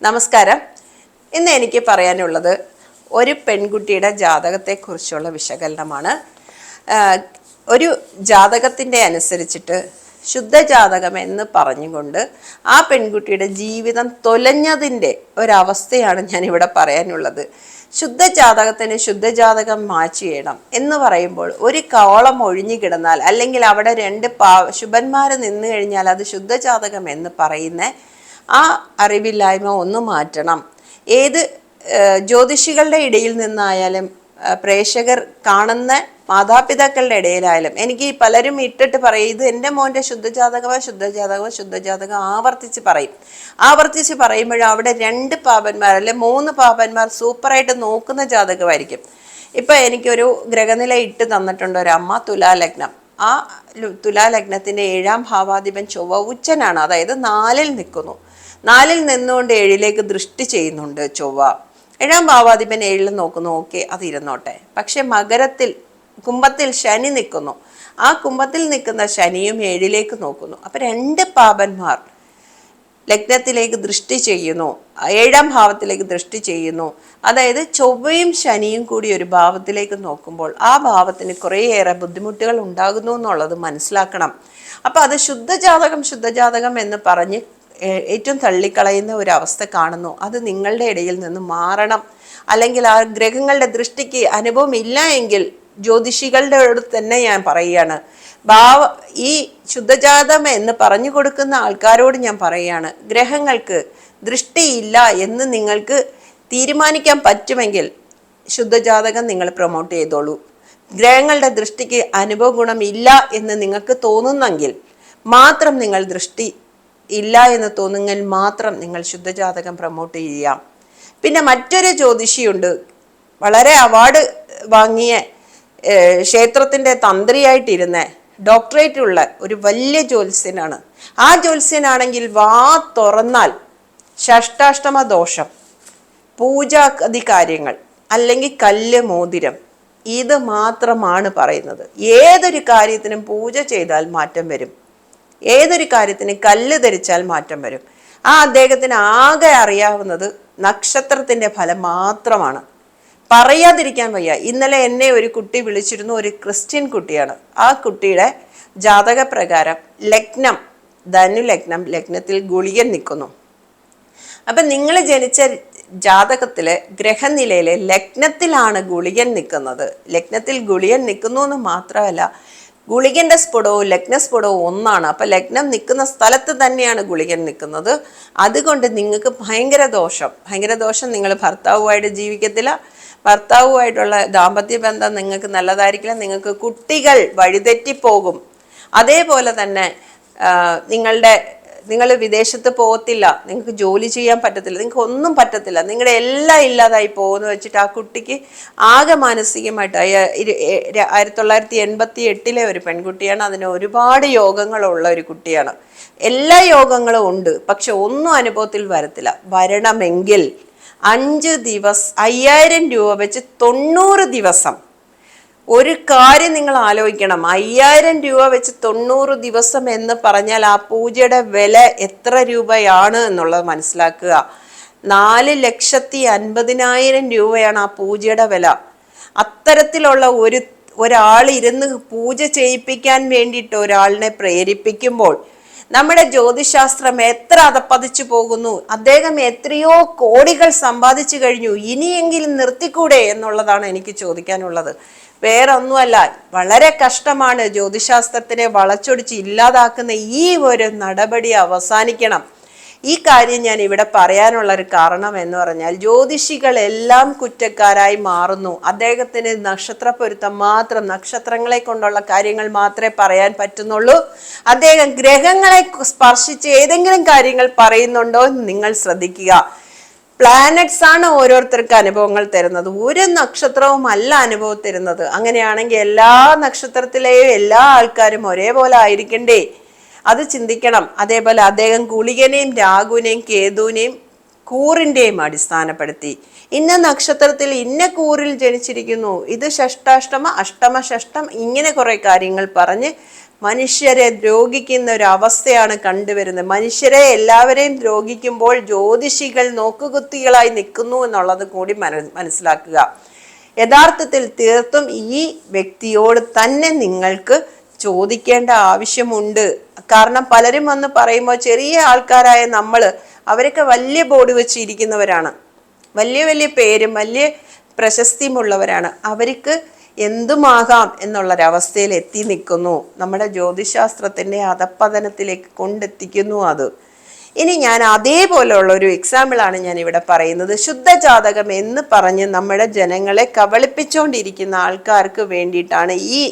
നമസ്കാരം. ഇന്ന് എനിക്ക് പറയാനുള്ളത് ഒരു പെൺകുട്ടിയുടെ ജാതകത്തെക്കുറിച്ചുള്ള വിശകലനമാണ്. ഒരു ജാതകത്തിന്റെ അനുസരിച്ചിട്ട് ശുദ്ധജാതകം എന്ന് പറഞ്ഞുകൊണ്ട് ആ പെൺകുട്ടിയുടെ ജീവിതം തൊലഞ്ഞതിന്റെ ഒരവസ്ഥയാണ് ഞാനിവിടെ പറയാനുള്ളത്. ശുദ്ധജാതകത്തിന് ശുദ്ധജാതകം മാച്ച് ചെയ്യണം എന്ന് പറയുമ്പോൾ ഒരു കോളം ഒഴിഞ്ഞു കിടന്നാൽ അല്ലെങ്കിൽ അവിടെ രണ്ട് പാ ശുഭന്മാർ നിന്ന് കഴിഞ്ഞാൽ അത് ശുദ്ധജാതകം എന്ന് പറയുന്ന ആ അറിവില്ലായ്മ ഒന്ന് മാറ്റണം. ഏത് ജ്യോതിഷികളുടെ ഇടയിൽ നിന്നായാലും പ്രേക്ഷകർ കാണുന്ന മാതാപിതാക്കളുടെ ഇടയിലായാലും എനിക്ക് പലരും ഇട്ടിട്ട് പറയും ഇത് എന്റെ മോന്റെ ശുദ്ധജാതകമോ ശുദ്ധജാതകമോ ശുദ്ധജാതകം ആവർത്തിച്ച് പറയും. ആവർത്തിച്ച് പറയുമ്പോഴും അവിടെ രണ്ട് പാപന്മാർ അല്ലെ മൂന്ന് പാപന്മാർ സൂപ്പറായിട്ട് നോക്കുന്ന ജാതകമായിരിക്കും. ഇപ്പം എനിക്കൊരു ഗ്രഹനില ഇട്ട് തന്നിട്ടുണ്ട് ഒരു അമ്മ തുലാലഗ്നം. ആ തുലാലഗ്നത്തിന്റെ ഏഴാം ഭാവാധിപൻ ചൊവ്വ ഉച്ചനാണ്. അതായത് നാലിൽ നിൽക്കുന്നു. നാലിൽ നിന്നുകൊണ്ട് ഏഴിലേക്ക് ദൃഷ്ടി ചെയ്യുന്നുണ്ട് ചൊവ്വ. ഏഴാം ഭാവാധിപൻ ഏഴിൽ നോക്കുന്നു. ഓക്കെ അത് ഇരുന്നോട്ടെ പക്ഷെ മകരത്തിൽ കുംഭത്തിൽ ശനി നിൽക്കുന്നു. ആ കുംഭത്തിൽ നിൽക്കുന്ന ശനിയും ഏഴിലേക്ക് നോക്കുന്നു. അപ്പൊ രണ്ട് പാപന്മാർ ലഗ്നത്തിലേക്ക് ദൃഷ്ടി ചെയ്യുന്നു. ഏഴാം ഭാവത്തിലേക്ക് ദൃഷ്ടി ചെയ്യുന്നു. അതായത് ചൊവ്വയും ശനിയും കൂടി ഒരു ഭാവത്തിലേക്ക് നോക്കുമ്പോൾ ആ ഭാവത്തിന് കുറേയേറെ ബുദ്ധിമുട്ടുകൾ ഉണ്ടാകുന്നു എന്നുള്ളത് മനസ്സിലാക്കണം. അപ്പൊ അത് ശുദ്ധജാതകം ശുദ്ധജാതകം എന്ന് പറഞ്ഞ് ഏറ്റവും തള്ളിക്കളയുന്ന ഒരു അവസ്ഥ കാണുന്നു. അത് നിങ്ങളുടെ ഇടയിൽ നിന്ന് മാറണം. അല്ലെങ്കിൽ ആ ഗ്രഹങ്ങളുടെ ദൃഷ്ടിക്ക് അനുഭവം ഇല്ല എങ്കിൽ ജ്യോതിഷികളുടെ അടുത്ത് തന്നെ ഞാൻ പറയുകയാണ്. ഭാവ ഈ ശുദ്ധജാതം എന്ന് പറഞ്ഞു കൊടുക്കുന്ന ആൾക്കാരോട് ഞാൻ പറയുകയാണ്. ഗ്രഹങ്ങൾക്ക് ദൃഷ്ടിയില്ല എന്ന് നിങ്ങൾക്ക് തീരുമാനിക്കാൻ പറ്റുമെങ്കിൽ ശുദ്ധജാതകം നിങ്ങൾ പ്രൊമോട്ട് ചെയ്തോളൂ. ഗ്രഹങ്ങളുടെ ദൃഷ്ടിക്ക് അനുഭവ ഗുണം ഇല്ല എന്ന് നിങ്ങൾക്ക് തോന്നുന്നെങ്കിൽ മാത്രം നിങ്ങൾ ദൃഷ്ടി ഇല്ല എന്ന് തോന്നുന്നെങ്കിൽ മാത്രം നിങ്ങൾ ശുദ്ധജാതകം പ്രൊമോട്ട് ചെയ്യാം പിന്നെ മറ്റൊരു ജ്യോതിഷിയുണ്ട്. വളരെ അവാർഡ് വാങ്ങിയ ക്ഷേത്രത്തിന്റെ തന്ത്രിയായിട്ടിരുന്ന ഡോക്ടറേറ്റ് ഉള്ള ഒരു വലിയ ജ്യോത്സ്യനാണ്. ആ ജ്യോത്സ്യനാണെങ്കിൽ വാ തുറന്നാൽ ഷഷ്ടാഷ്ടമ ദോഷം പൂജാതി കാര്യങ്ങൾ അല്ലെങ്കിൽ കല്ല് മോതിരം ഇത് മാത്രമാണ് പറയുന്നത്. ഏതൊരു കാര്യത്തിനും പൂജ ചെയ്താൽ മാറ്റം വരും. ഏതൊരു കാര്യത്തിന് കല്ല് ധരിച്ചാൽ മാറ്റം വരും. ആ അദ്ദേഹത്തിന് ആകെ അറിയാവുന്നത് നക്ഷത്രത്തിന്റെ ഫലം മാത്രമാണ്. പറയാതിരിക്കാൻ വയ്യ. ഇന്നലെ എന്നെ ഒരു കുട്ടി വിളിച്ചിരുന്നു ഒരു ക്രിസ്ത്യൻ കുട്ടിയാണ്. ആ കുട്ടിയുടെ ജാതക പ്രകാരം ലഗ്നം ധനു ലഗ്നം ലഗ്നത്തിൽ ഗുളികൻ നിൽക്കുന്നു. അപ്പം നിങ്ങൾ ജനിച്ച ജാതകത്തിലെ ഗ്രഹനിലയിലെ ലഗ്നത്തിലാണ് ഗുളികൻ നിൽക്കുന്നത്. ലഗ്നത്തിൽ ഗുളികൻ നിൽക്കുന്നു എന്ന് മാത്രമല്ല ഗുളികന്റെ സ്ഫുടവും ലഗ്ന സ്ഫുടവും ഒന്നാണ്. അപ്പൊ ലഗ്നം നിൽക്കുന്ന സ്ഥലത്ത് തന്നെയാണ് ഗുളികൻ നിൽക്കുന്നത്. അതുകൊണ്ട് നിങ്ങൾക്ക് ഭയങ്കര ദോഷം. ഭയങ്കര ദോഷം നിങ്ങൾ ഭർത്താവുമായിട്ട് ജീവിക്കത്തില്ല. ഭർത്താവുമായിട്ടുള്ള ദാമ്പത്യ ബന്ധം നിങ്ങൾക്ക് നല്ലതായിരിക്കില്ല. നിങ്ങൾക്ക് കുട്ടികൾ വഴിതെറ്റിപ്പോകും. അതേപോലെ തന്നെ നിങ്ങളുടെ നിങ്ങൾ വിദേശത്ത് പോകത്തില്ല നിങ്ങൾക്ക് ജോലി ചെയ്യാൻ പറ്റത്തില്ല നിങ്ങൾക്ക് ഒന്നും പറ്റത്തില്ല നിങ്ങളുടെ എല്ലാം ഇല്ലാതായി പോകുന്നു വെച്ചിട്ട് ആ കുട്ടിക്ക് ആകെ മാനസികമായിട്ട് ആയിരത്തി തൊള്ളായിരത്തി എൺപത്തി എട്ടിലെ ഒരു പെൺകുട്ടിയാണ് അതിന് ഒരുപാട് യോഗങ്ങളുള്ള ഒരു കുട്ടിയാണ്. എല്ലാ യോഗങ്ങളും ഉണ്ട് പക്ഷെ ഒന്നും അനുഭവത്തിൽ വരത്തില്ല. വരണമെങ്കിൽ അഞ്ച് ദിവസം അയ്യായിരം രൂപ വെച്ച് തൊണ്ണൂറ് ദിവസം ഒരു കാര്യം നിങ്ങൾ ആലോചിക്കണം. അയ്യായിരം രൂപ വെച്ച് തൊണ്ണൂറ് ദിവസം എന്ന് പറഞ്ഞാൽ ആ പൂജയുടെ വില എത്ര രൂപയാണ് എന്നുള്ളത് മനസ്സിലാക്കുക. നാല് ലക്ഷത്തി അൻപതിനായിരം രൂപയാണ് ആ പൂജയുടെ വില. അത്തരത്തിലുള്ള ഒരു ഒരാൾ ഇരുന്ന് പൂജ ചെയ്യിപ്പിക്കാൻ വേണ്ടിയിട്ട് ഒരാളിനെ പ്രേരിപ്പിക്കുമ്പോൾ നമ്മുടെ ജ്യോതിശാസ്ത്രം എത്ര അതപ്പതിച്ചു പോകുന്നു അദ്ദേഹം എത്രയോ കോടികൾ സമ്പാദിച്ചു കഴിഞ്ഞു ഇനിയെങ്കിലും നിർത്തിക്കൂടെ എന്നുള്ളതാണ് എനിക്ക് ചോദിക്കാനുള്ളത്. വേറെ ഒന്നുമല്ല വളരെ കഷ്ടമാണ് ജ്യോതിശാസ്ത്രത്തിനെ വളച്ചൊടിച്ച് ഇല്ലാതാക്കുന്ന ഈ ഒരു നടപടി അവസാനിക്കണം. ഈ കാര്യം ഞാൻ ഇവിടെ പറയാനുള്ള ഒരു കാരണം എന്ന് പറഞ്ഞാൽ ജ്യോതിഷികൾ എല്ലാം കുറ്റക്കാരായി മാറുന്നു. അദ്ദേഹത്തിന് നക്ഷത്ര പൊരുത്തം മാത്രം നക്ഷത്രങ്ങളെ കൊണ്ടുള്ള കാര്യങ്ങൾ മാത്രമേ പറയാൻ പറ്റുന്നുള്ളൂ. അദ്ദേഹം ഗ്രഹങ്ങളെ സ്പർശിച്ച് ഏതെങ്കിലും കാര്യങ്ങൾ പറയുന്നുണ്ടോ എന്ന് നിങ്ങൾ ശ്രദ്ധിക്കുക. പ്ലാനറ്റ്സ് ആണ് ഓരോരുത്തർക്ക് അനുഭവങ്ങൾ തരുന്നത്. ഒരു നക്ഷത്രവും അല്ല അനുഭവം തരുന്നത്. അങ്ങനെയാണെങ്കിൽ എല്ലാ നക്ഷത്രത്തിലെയും എല്ലാ ആൾക്കാരും ഒരേപോലെ ആയിരിക്കണ്ടേ? അത് ചിന്തിക്കണം. അതേപോലെ അദ്ദേഹം ഗുളികനെയും രാഘുവിനെയും കേതുവിനെയും കൂറിന്റെയും അടിസ്ഥാനപ്പെടുത്തി. ഇന്ന നക്ഷത്രത്തിൽ ഇന്ന കൂറിൽ ജനിച്ചിരിക്കുന്നു. ഇത് ഷഷ്ടാഷ്ടമ അഷ്ടമ ഷഷ്ടം ഇങ്ങനെ കുറേ കാര്യങ്ങൾ പറഞ്ഞ് മനുഷ്യരെ ദ്രോഹിക്കുന്ന ഒരു അവസ്ഥയാണ് കണ്ടുവരുന്നത്. മനുഷ്യരെ എല്ലാവരെയും ദ്രോഹിക്കുമ്പോൾ ജ്യോതിഷികൾ നോക്കുകുത്തികളായി നിൽക്കുന്നു എന്നുള്ളത് കൂടി മന- മനസ്സിലാക്കുക. യഥാർത്ഥത്തിൽ തീർത്തും ഈ വ്യക്തിയോട് തന്നെ നിങ്ങൾക്ക് ചോദിക്കേണ്ട ആവശ്യമുണ്ട്. കാരണം പലരും വന്ന് പറയുമ്പോൾ ചെറിയ ആൾക്കാരായ നമ്മൾ അവരൊക്കെ വലിയ ബോർഡ് വെച്ചിരിക്കുന്നവരാണ്. വലിയ വലിയ പേരും വലിയ പ്രശസ്തിയുമുള്ളവരാണ്. അവർക്ക് എന്തുമാകാം എന്നുള്ളൊരവസ്ഥയിൽ എത്തി നിൽക്കുന്നു. നമ്മുടെ ജ്യോതിശാസ്ത്രത്തിന്റെ അധപ്പതനത്തിലേക്ക് കൊണ്ടെത്തിക്കുന്നു അത്. ഇനി ഞാൻ അതേപോലെയുള്ള ഒരു എക്സാമ്പിളാണ് ഞാൻ ഇവിടെ പറയുന്നത്. ശുദ്ധജാതകം എന്ന് പറഞ്ഞ് നമ്മുടെ ജനങ്ങളെ കബളിപ്പിച്ചുകൊണ്ടിരിക്കുന്ന ആൾക്കാർക്ക് വേണ്ടിയിട്ടാണ് ഈ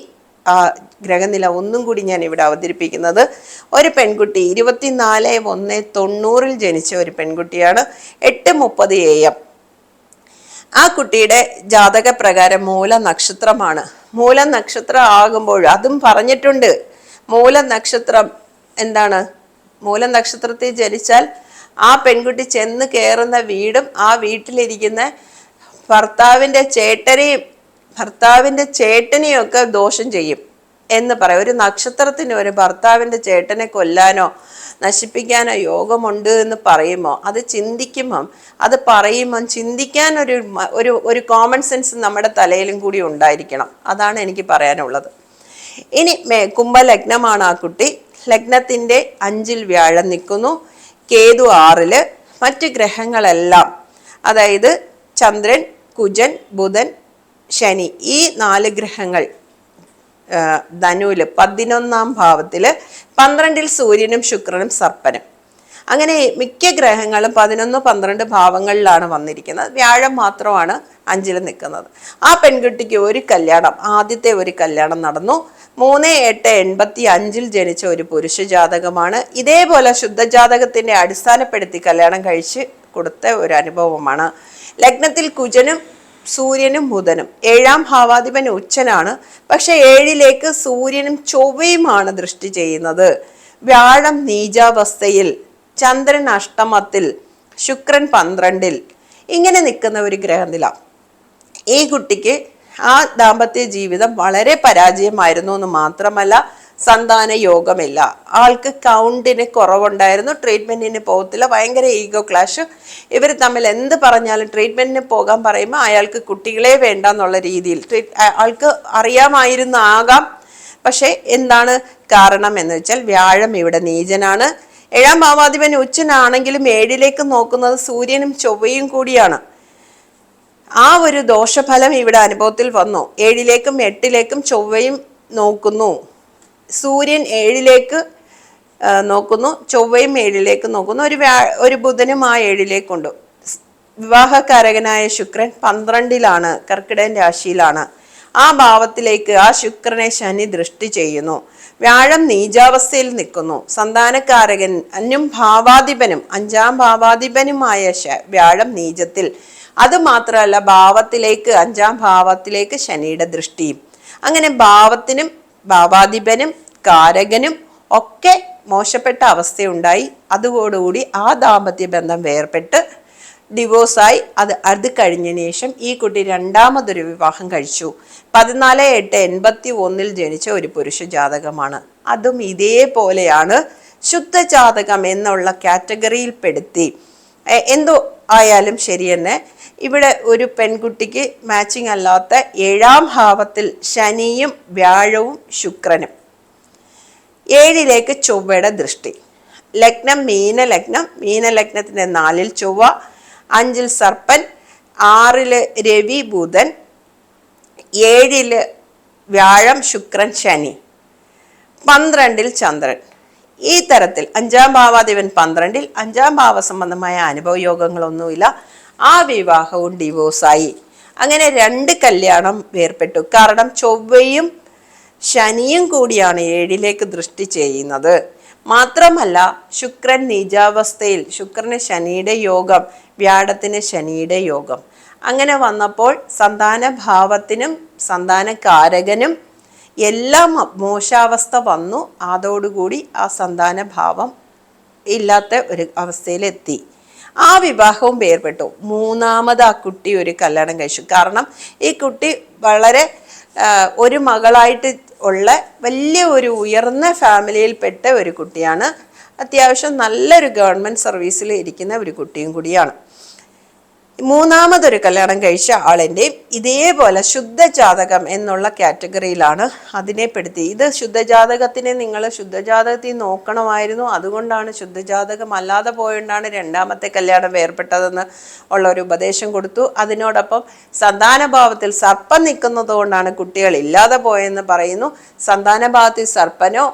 ഗ്രഹനില ഒന്നും കൂടി ഞാൻ ഇവിടെ അവതരിപ്പിക്കുന്നത്. ഒരു പെൺകുട്ടി ഇരുപത്തിനാല് ഒന്ന് തൊണ്ണൂറിൽ ജനിച്ച ഒരു പെൺകുട്ടിയാണ്. എട്ട് മുപ്പത് എ എം. ആ കുട്ടിയുടെ ജാതക പ്രകാരം മൂല നക്ഷത്രമാണ് മൂല നക്ഷത്രം ആകുമ്പോൾ അതും പറഞ്ഞിട്ടുണ്ട്. മൂല നക്ഷത്രം എന്താണ്? മൂല നക്ഷത്രത്തിൽ ജനിച്ചാൽ ആ പെൺകുട്ടി ചെന്ന് കയറുന്ന വീടും ആ വീട്ടിലിരിക്കുന്ന ഭർത്താവിന്റെ ചേട്ടനെയും ഭർത്താവിന്റെ ചേട്ടനെയും ഒക്കെ ദോഷം ചെയ്യും. എന്ന് പറയും. ഒരു നക്ഷത്രത്തിന് ഒരു ഭർത്താവിന്റെ ചേട്ടനെ കൊല്ലാനോ നശിപ്പിക്കാനോ യോഗമുണ്ട് എന്ന് പറയുമ്പോൾ അത് ചിന്തിക്കുമ്പം അത് പറയുമ്പം ചിന്തിക്കാൻ ഒരു ഒരു ഒരു കോമൺ സെൻസ് നമ്മുടെ തലയിലും കൂടി ഉണ്ടായിരിക്കണം. അതാണ് എനിക്ക് പറയാനുള്ളത്. ഇനി മേ കുംഭലഗ്നമാണ് ആ കുട്ടി. ലഗ്നത്തിന്റെ അഞ്ചിൽ വ്യാഴം നിൽക്കുന്നു. കേതു ആറിൽ മറ്റ് ഗ്രഹങ്ങളെല്ലാം അതായത് ചന്ദ്രൻ കുജൻ ബുധൻ ശനി ഈ നാല് ഗ്രഹങ്ങൾ ആ, ധനുവിൽ പതിനൊന്നാം ഭാവത്തിൽ പന്ത്രണ്ടിൽ സൂര്യനും ശുക്രനും സർപ്പനും. അങ്ങനെ മിക്ക ഗ്രഹങ്ങളും പതിനൊന്ന് പന്ത്രണ്ട് ഭാവങ്ങളിലാണ് വന്നിരിക്കുന്നത്. വ്യാഴം മാത്രമാണ് അഞ്ചിൽ നിൽക്കുന്നത്. ആ പെൺകുട്ടിക്ക് ഒരു കല്യാണം ആദ്യത്തെ ഒരു കല്യാണം നടന്നു. മൂന്ന് എട്ട് എൺപത്തി അഞ്ചിൽ ജനിച്ച ഒരു പുരുഷ ജാതകമാണ്. ഇതേപോലെ ശുദ്ധജാതകത്തിന്റെ അടിസ്ഥാനപ്പെടുത്തി കല്യാണം കഴിച്ച് കൊടുത്ത ഒരു അനുഭവമാണ്. ലഗ്നത്തിൽ കുജനും സൂര്യനും ബുധനും. ഏഴാം ഭാവാധിപൻ ഉച്ചനാണ്. പക്ഷെ ഏഴിലേക്ക് സൂര്യനും ചൊവ്വയുമാണ് ദൃഷ്ടി ചെയ്യുന്നത്. വ്യാഴം നീചാവസ്ഥയിൽ ചന്ദ്രൻ അഷ്ടമത്തിൽ ശുക്രൻ പന്ത്രണ്ടിൽ. ഇങ്ങനെ നിൽക്കുന്ന ഒരു ഗ്രഹനില. ഈ കുട്ടിക്ക് ആ ദാമ്പത്യ ജീവിതം വളരെ പരാജയമായിരുന്നു എന്ന് മാത്രമല്ല സന്താന യോഗമില്ല. ആൾക്ക് കൗണ്ടിന് കുറവുണ്ടായിരുന്നു ട്രീറ്റ്മെന്റിന് പോകത്തില്ല ഭയങ്കര ഈഗോ ക്ലാഷ്. ഇവർ തമ്മിൽ എന്ത് പറഞ്ഞാലും ട്രീറ്റ്മെന്റിന് പോകാൻ പറയുമ്പോൾ അയാൾക്ക് കുട്ടികളെ വേണ്ട എന്നുള്ള രീതിയിൽ. ആൾക്ക് അറിയാമായിരുന്നു ആകാം. പക്ഷേ എന്താണ് കാരണം എന്ന് വെച്ചാൽ വ്യാഴം ഇവിടെ നീചനാണ്. ഏഴാം ഭാവാധിപൻ ഉച്ചനാണെങ്കിലും ഏഴിലേക്ക് നോക്കുന്നത് സൂര്യനും ചൊവ്വയും കൂടിയാണ്. ആ ഒരു ദോഷഫലം ഇവിടെ അനുഭവത്തിൽ വന്നു. ഏഴിലേക്കും എട്ടിലേക്കും ചൊവ്വയും നോക്കുന്നു. സൂര്യൻ ഏഴിലേക്ക് നോക്കുന്നു. ചൊവ്വയും ഏഴിലേക്ക് നോക്കുന്നു. ഒരു വ്യാ ഒരു ബുധനും ആ ഏഴിലേക്കുണ്ട്. വിവാഹകാരകനായ ശുക്രൻ പന്ത്രണ്ടിലാണ് കർക്കിടൻ രാശിയിലാണ്. ആ ഭാവത്തിലേക്ക് ആ ശുക്രനെ ശനി ദൃഷ്ടി ചെയ്യുന്നു. വ്യാഴം നീചാവസ്ഥയിൽ നിൽക്കുന്നു. സന്താനക്കാരകൻ അന്യം ഭാവാധിപനും അഞ്ചാം ഭാവാധിപനുമായ വ്യാഴം നീചത്തിൽ. അത് മാത്രമല്ല ഭാവത്തിലേക്ക് അഞ്ചാം ഭാവത്തിലേക്ക് ശനിയുടെ ദൃഷ്ടിയും. അങ്ങനെ ഭാവത്തിനും ഭാവാധിപനും കാരകനും ഒക്കെ മോശപ്പെട്ട അവസ്ഥയുണ്ടായി. അതോടുകൂടി ആ ദാമ്പത്യ ബന്ധം വേർപെട്ട് ഡിവോഴ്സായി. അത് അത് കഴിഞ്ഞതിന് ശേഷം ഈ കുട്ടി രണ്ടാമതൊരു വിവാഹം കഴിച്ചു. പതിനാല് എട്ട് എൺപത്തി ഒന്നിൽ ജനിച്ച ഒരു പുരുഷ ജാതകമാണ്. അതും ഇതേപോലെയാണ്. ശുദ്ധജാതകം എന്നുള്ള കാറ്റഗറിയിൽപ്പെടുത്തി. എന്തോ ആയാലും ശരി ഇവിടെ ഒരു പെൺകുട്ടിക്ക് മാച്ചിങ് അല്ലാത്ത ഏഴാം ഭാവത്തിൽ ശനിയും വ്യാഴവും ശുക്രനും. ഏഴിലേക്ക് ചൊവ്വയുടെ ദൃഷ്ടി. ലഗ്നം മീനലഗ്നം. മീനലഗ്നത്തിന്റെ നാലിൽ ചൊവ്വ അഞ്ചിൽ സർപ്പൻ ആറിൽ രവി ബുധൻ ഏഴിൽ വ്യാഴം ശുക്രൻ ശനി. പന്ത്രണ്ടിൽ ചന്ദ്രൻ. ഈ തരത്തിൽ അഞ്ചാം ഭാവാധിപൻ പന്ത്രണ്ടിൽ അഞ്ചാം ഭാവ സംബന്ധമായ അനുഭവ യോഗങ്ങളൊന്നുമില്ല ആ വിവാഹവും ഡിവോഴ്സായി. അങ്ങനെ രണ്ട് കല്യാണം വേർപെട്ടു കാരണം ചൊവ്വയും ശനിയും കൂടിയാണ് ഏഴിലേക്ക് ദൃഷ്ടി ചെയ്യുന്നത്. മാത്രമല്ല ശുക്രൻ നീചാവസ്ഥയിൽ ശുക്രന് ശനിയുടെ യോഗം വ്യാഴത്തിന് ശനിയുടെ യോഗം. അങ്ങനെ വന്നപ്പോൾ സന്താന ഭാവത്തിനും സന്താനകാരകനും എല്ലാം മോശാവസ്ഥ വന്നു. അതോടുകൂടി ആ സന്താന ഭാവം ഇല്ലാത്ത ഒരു അവസ്ഥയിലെത്തി. ആ വിവാഹവും വേർപെട്ടു. മൂന്നാമത് ആ കുട്ടി ഒരു കല്യാണം കഴിച്ചു. കാരണം ഈ കുട്ടി വളരെ ഒരു മകളായിട്ട് ഉള്ള വലിയ ഒരു ഉയർന്ന ഫാമിലിയിൽപ്പെട്ട ഒരു കുട്ടിയാണ്. അത്യാവശ്യം നല്ലൊരു ഗവൺമെന്റ് സർവീസിൽ ഇരിക്കുന്ന ഒരു കുട്ടിയും കൂടിയാണ്. മൂന്നാമതൊരു കല്യാണം കഴിച്ച ആളിന്റെയും ഇതേപോലെ ശുദ്ധജാതകം എന്നുള്ള കാറ്റഗറിയിലാണ് അതിനെ പെടുത്തി. ഇത് ശുദ്ധജാതകത്തിനെ നിങ്ങൾ ശുദ്ധജാതകത്തിൽ നോക്കണമായിരുന്നു. അതുകൊണ്ടാണ് ശുദ്ധജാതകം അല്ലാതെ പോയോണ്ടാണ് രണ്ടാമത്തെ കല്യാണം വേർപെട്ടതെന്ന് ഉള്ള ഒരു ഉപദേശം കൊടുത്തു. അതിനോടൊപ്പം സന്താനഭാവത്തിൽ സർപ്പം നിൽക്കുന്നത് കൊണ്ടാണ് കുട്ടികൾ ഇല്ലാതെ പോയെന്ന് പറയുന്നു. സന്താനഭാവത്തിൽ സർപ്പനോ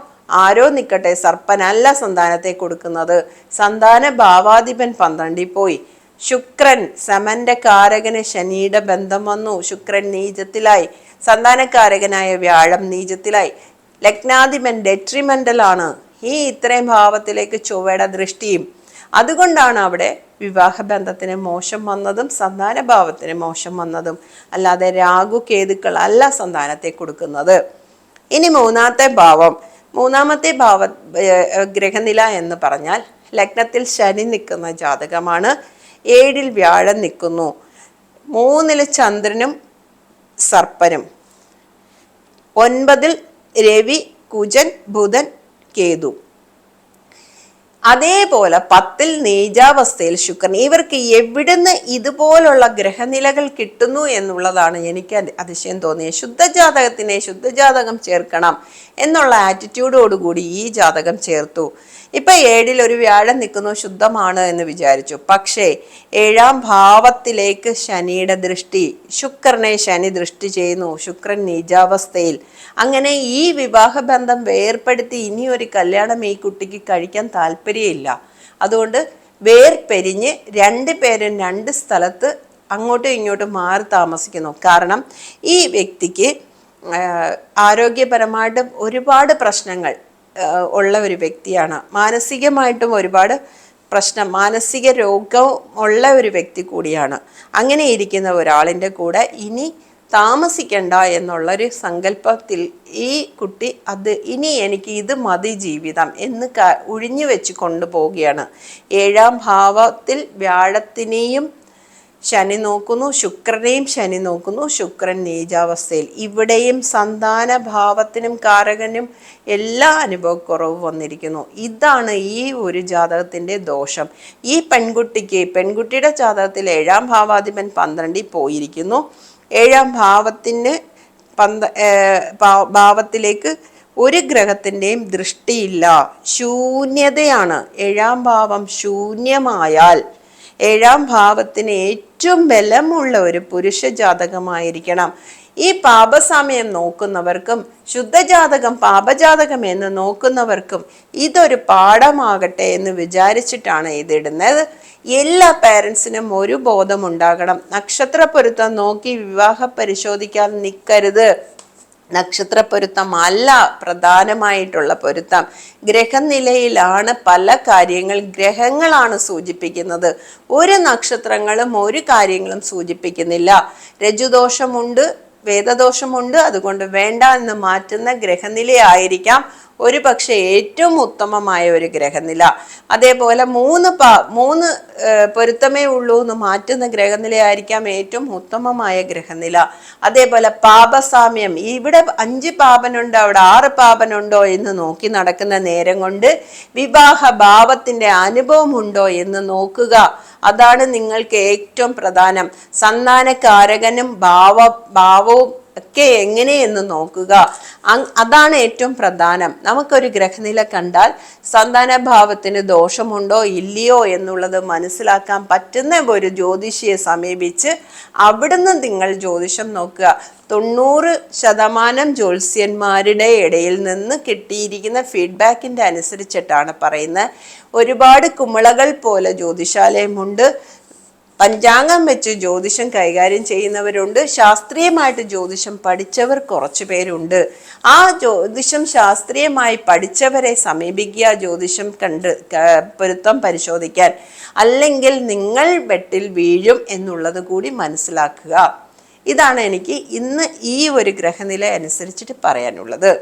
ആരോ നിൽക്കട്ടെ സർപ്പനല്ല സന്താനത്തെ കൊടുക്കുന്നത്. സന്താന ഭാവാധിപൻ പന്ത്രണ്ടിൽ പോയി. ശുക്രൻ സമന്റെ കാരകന് ശനിയുടെ ബന്ധം വന്നു. ശുക്രൻ നീചത്തിലായി. സന്താനക്കാരകനായ വ്യാഴം നീചത്തിലായി. ലഗ്നാധിപൻ ഡെട്രിമെന്റൽ ആണ്. ഈ ഇത്രയും ഭാവത്തിലേക്ക് ചൊവ്വയുടെ ദൃഷ്ടിയും. അതുകൊണ്ടാണ് അവിടെ വിവാഹബന്ധത്തിന് മോശം വന്നതും സന്താന ഭാവത്തിന് മോശം വന്നതും. അല്ലാതെ രാഘു കേതുക്കൾ അല്ല സന്താനത്തെ കൊടുക്കുന്നത്. ഇനി മൂന്നാമത്തെ ഭാവം. മൂന്നാമത്തെ ഭാവ ഗ്രഹനില എന്ന് പറഞ്ഞാൽ ലഗ്നത്തിൽ ശനി നിൽക്കുന്ന ജാതകമാണ്. ഏഴിൽ വ്യാഴം നിൽക്കുന്നു. മൂന്നിൽ ചന്ദ്രനും സർപ്പനും. ഒൻപതിൽ രവി കുജൻ ബുധൻ കേതു. അതേപോലെ പത്തിൽ നീജാവസ്ഥയിൽ ശുക്രൻ ഇവർക്ക് എവിടുന്ന് ഇതുപോലുള്ള ഗ്രഹനിലകൾ കിട്ടുന്നു എന്നുള്ളതാണ് എനിക്ക് അത് അതിശയം തോന്നിയത് ശുദ്ധജാതകത്തിനെ ശുദ്ധജാതകം ചേർക്കണം എന്നുള്ള ആറ്റിറ്റ്യൂഡോടുകൂടി ഈ ജാതകം ചേർത്തു. ഇപ്പൊ ഏഴിൽ ഒരു വ്യാഴം നിൽക്കുന്നു ശുദ്ധമാണ് എന്ന് വിചാരിച്ചു. പക്ഷേ ഏഴാം ഭാവത്തിലേക്ക് ശനിയുടെ ദൃഷ്ടി ശുക്രനെ ശനി ദൃഷ്ടി ചെയ്യുന്നു ശുക്രൻ നീജാവസ്ഥയിൽ അങ്ങനെ ഈ വിവാഹബന്ധം വേർപ്പെടുത്തി ഇനി ഒരു കല്യാണം ഈ കുട്ടിക്ക് കഴിക്കാൻ താല്പര്യമില്ല അതുകൊണ്ട് വേർ പെരിഞ്ഞ് രണ്ട് പേരും രണ്ട് സ്ഥലത്ത് അങ്ങോട്ടും ഇങ്ങോട്ടും മാറി താമസിക്കുന്നു. കാരണം ഈ വ്യക്തിക്ക് ആരോഗ്യപരമായിട്ട് ഒരുപാട് പ്രശ്നങ്ങൾ ഉള്ള ഒരു വ്യക്തിയാണ്. മാനസികമായിട്ടും ഒരുപാട് പ്രശ്നം മാനസിക രോഗം ഉള്ള ഒരു വ്യക്തി കൂടിയാണ്. അങ്ങനെ ഇരിക്കുന്ന ഒരാളിന്റെ കൂടെ ഇനി താമസിക്കണ്ട എന്നുള്ളൊരു സങ്കല്പത്തിൽ ഈ കുട്ടി അത് ഇനി എനിക്ക് ഇത് മതി ജീവിതം എന്ന് ക ഒഴിഞ്ഞു വെച്ച് കൊണ്ടുപോവുകയാണ്. ഏഴാം ഭാവത്തിൽ വ്യാഴത്തിനെയും ശനി നോക്കുന്നു ശുക്രനെയും ശനി നോക്കുന്നു ശുക്രൻ നീചാവസ്ഥയിൽ. ഇവിടെയും സന്താന ഭാവത്തിനും കാരകനും എല്ലാ അനുഭവക്കുറവ് വന്നിരിക്കുന്നു. ഇതാണ് ഈ ഒരു ജാതകത്തിന്റെ ദോഷം. ഈ പെൺകുട്ടിക്ക് പെൺകുട്ടിയുടെ ജാതകത്തിൽ ഏഴാം ഭാവാധിപൻ പന്ത്രണ്ടിൽ പോയിരിക്കുന്നു. ഏഴാം ഭാവത്തിന് പന്ത ഭാവത്തിലേക്ക് ഒരു ഗ്രഹത്തിന്റെയും ദൃഷ്ടിയില്ല. ശൂന്യതയാണ്. ഏഴാം ഭാവം ശൂന്യമായാൽ ഏഴാം ഭാവത്തിന് ഏറ്റവും ബലമുള്ള ഒരു പുരുഷ ജാതകമായിരിക്കണം ഈ പാപസമയം നോക്കുന്നവർക്കും ശുദ്ധജാതകം പാപജാതകം എന്ന് നോക്കുന്നവർക്കും ഇതൊരു പാഠമാകട്ടെ എന്ന് വിചാരിച്ചിട്ടാണ് ഇതിടുന്നത് എല്ലാ പേരൻസിനും ഒരു ബോധമുണ്ടാകണം. നക്ഷത്ര പൊരുത്തം നോക്കി വിവാഹ പരിശോധിക്കാൻ നിൽക്കരുത് നക്ഷത്ര പൊരുത്തം അല്ല പ്രധാനമായിട്ടുള്ള പൊരുത്തം. ഗ്രഹനിലയിലാണ് പല കാര്യങ്ങൾ ഗ്രഹങ്ങളാണ് സൂചിപ്പിക്കുന്നത്. ഒരു നക്ഷത്രങ്ങളും ഒരു കാര്യങ്ങളും സൂചിപ്പിക്കുന്നില്ല. രജുദോഷമുണ്ട് വേദദോഷമുണ്ട് അതുകൊണ്ട് വേണ്ട എന്ന് മാറ്റുന്ന ഗ്രഹനിലയായിരിക്കാം ഒരു പക്ഷേ ഏറ്റവും ഉത്തമമായ ഒരു ഗ്രഹനില. അതേപോലെ മൂന്ന് പാ മൂന്ന് പൊരുത്തമേ ഉള്ളൂ എന്ന് മാറ്റുന്ന ഗ്രഹനിലയായിരിക്കാം ഏറ്റവും ഉത്തമമായ ഗ്രഹനില. അതേപോലെ പാപസാമ്യം. ഇവിടെ അഞ്ച് പാപനുണ്ട് അവിടെ ആറ് പാപനുണ്ടോ എന്ന് നോക്കി നടക്കുന്ന നേരം കൊണ്ട് വിവാഹ ഭാവത്തിന്റെ അനുഭവം ഉണ്ടോ എന്ന് നോക്കുക. അതാണ് നിങ്ങൾക്ക് ഏറ്റവും പ്രധാനം. സന്താനകാരകനും ഭാവ ഭാവവും ഒക്കെ എങ്ങനെയെന്ന് നോക്കുക. അതാണ് ഏറ്റവും പ്രധാനം. നമുക്കൊരു ഗ്രഹനില കണ്ടാൽ സന്താനഭാവത്തിന് ദോഷമുണ്ടോ ഇല്ലയോ എന്നുള്ളത് മനസ്സിലാക്കാൻ പറ്റുന്ന ഒരു ജ്യോതിഷിയെ സമീപിച്ച് അവിടുന്ന് നിങ്ങൾ ജ്യോതിഷം നോക്കുക. തൊണ്ണൂറ് ശതമാനം ജ്യോത്സ്യന്മാരുടെ ഇടയിൽ നിന്ന് കിട്ടിയിരിക്കുന്ന ഫീഡ്ബാക്കിന്റെ അനുസരിച്ചിട്ടാണ് പറയുന്നത്. ഒരുപാട് കുമിളകൾ പോലെ ജ്യോതിഷാലയമുണ്ട്. പഞ്ചാംഗം വെച്ച് ജ്യോതിഷം കൈകാര്യം ചെയ്യുന്നവരുണ്ട്. ശാസ്ത്രീയമായിട്ട് ജ്യോതിഷം പഠിച്ചവർ കുറച്ചു പേരുണ്ട്. ആ ജ്യോതിഷം ശാസ്ത്രീയമായി പഠിച്ചവരെ സമീപിക്കുക ജ്യോതിഷം കണ്ട് പൊരുത്തം പരിശോധിക്കാൻ. അല്ലെങ്കിൽ നിങ്ങൾ വെട്ടിൽ വീഴും എന്നുള്ളത് കൂടി മനസ്സിലാക്കുക. ഇതാണ് എനിക്ക് ഇന്ന് ഈ ഒരു ഗ്രഹനില അനുസരിച്ചിട്ട് പറയാനുള്ളത്.